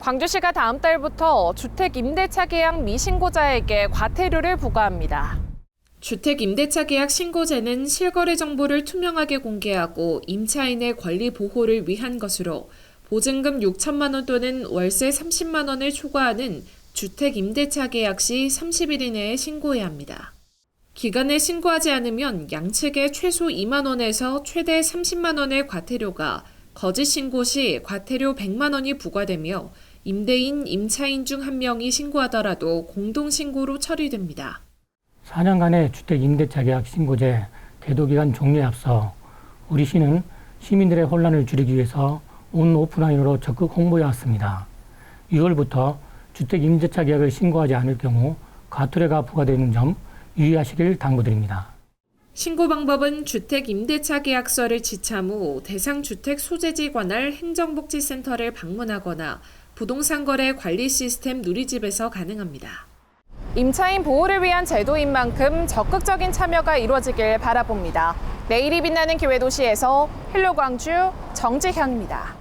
광주시가 다음 달부터 주택 임대차 계약 미신고자에게 과태료를 부과합니다. 주택 임대차 계약 신고제는 실거래 정보를 투명하게 공개하고 임차인의 권리 보호를 위한 것으로 보증금 6천만 원 또는 월세 30만 원을 초과하는 주택 임대차 계약 시 30일 이내에 신고해야 합니다. 기간에 신고하지 않으면 양측에 최소 2만 원에서 최대 30만 원의 과태료가 거짓 신고 시 과태료 100만 원이 부과되며 임대인, 임차인 중 한 명이 신고하더라도 공동 신고로 처리됩니다. 4년간의 주택 임대차 계약 신고제 계도 기간 종료에 앞서 우리 시는 시민들의 혼란을 줄이기 위해서 온 오프라인으로 적극 홍보해 왔습니다. 6월부터 주택 임대차 계약을 신고하지 않을 경우 과태료가 부과되는 점 유의하시길 당부드립니다. 신고 방법은 주택 임대차 계약서를 지참 후 대상 주택 소재지 관할 행정복지센터를 방문하거나 부동산 거래 관리 시스템 누리집에서 가능합니다. 임차인 보호를 위한 제도인 만큼 적극적인 참여가 이루어지길 바라봅니다. 내일이 빛나는 기회 도시에서 헬로 광주 정지현입니다.